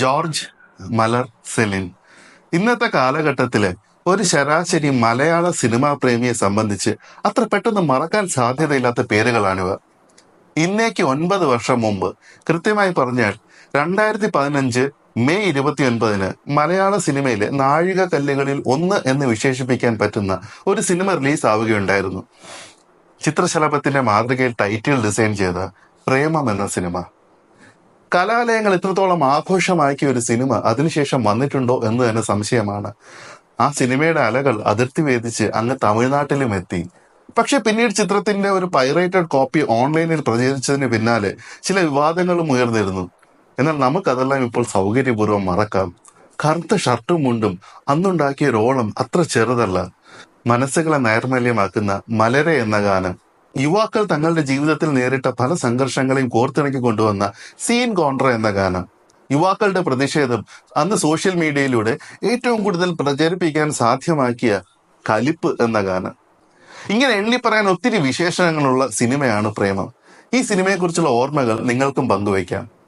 George മലർ സെലിൻ. ഇന്നത്തെ കാലഘട്ടത്തിൽ ഒരു ശരാശരി മലയാള സിനിമാ പ്രേമിയെ സംബന്ധിച്ച് അത്ര പെട്ടെന്ന് മറക്കാൻ സാധ്യതയില്ലാത്ത പേരുകളാണിവ. ഇന്നേക്ക് ഒൻപത് വർഷം മുമ്പ്. കൃത്യമായി പറഞ്ഞാൽ രണ്ടായിരത്തി പതിനഞ്ച് മെയ് ഇരുപത്തി ഒൻപതിന് മലയാള സിനിമയിലെ നാഴിക കല്ലുകളിൽ ഒന്ന് എന്ന് വിശേഷിപ്പിക്കാൻ പറ്റുന്ന ഒരു സിനിമ റിലീസ് ആവുകയുണ്ടായിരുന്നു ചിത്രശലഭത്തിന്റെ മാതൃകയിൽ ടൈറ്റിൽ ഡിസൈൻ ചെയ്ത പ്രേമം എന്ന സിനിമ. കലാലയങ്ങൾ ഇത്രത്തോളം ആഘോഷമാക്കിയ ഒരു സിനിമ അതിനുശേഷം വന്നിട്ടുണ്ടോ എന്ന് തന്നെ സംശയമാണ്. ആ സിനിമയുടെ അലകൾ അതിർത്തി വേദിച്ച് അങ്ങ് തമിഴ്നാട്ടിലും എത്തി. പക്ഷെ പിന്നീട് ചിത്രത്തിന്റെ ഒരു പൈറേറ്റഡ് കോപ്പി ഓൺലൈനിൽ പ്രചരിച്ചതിന് പിന്നാലെ ചില വിവാദങ്ങളും ഉയർന്നിരുന്നു. എന്നാൽ നമുക്കതെല്ലാം ഇപ്പോൾ സൗകര്യപൂർവം മറക്കാം. കറുത്ത ഷർട്ടും മുണ്ടും അന്നുണ്ടാക്കിയ റോളം അത്ര ചെറുതല്ല. മനസ്സുകളെ നൈർമല്യമാക്കുന്ന മലരെ എന്ന ഗാനം. യുവാക്കൾ തങ്ങളുടെ ജീവിതത്തിൽ നേരിട്ട പല സംഘർഷങ്ങളെയും കോർത്തിണക്കി കൊണ്ടുവന്ന സീൻ കോൺട്ര എന്ന ഗാനം. യുവാക്കളുടെ പ്രതിഷേധം അന്ന് സോഷ്യൽ മീഡിയയിലൂടെ ഏറ്റവും കൂടുതൽ പ്രചരിപ്പിക്കാൻ സാധ്യമാക്കിയ കലിപ്പ് എന്ന ഗാനം. ഇങ്ങനെ എണ്ണി പറയാൻ ഒത്തിരി വിശേഷങ്ങളുള്ള സിനിമയാണ് പ്രേമം. ഈ സിനിമയെക്കുറിച്ചുള്ള ഓർമ്മകൾ നിങ്ങൾക്കും പങ്കുവയ്ക്കാം.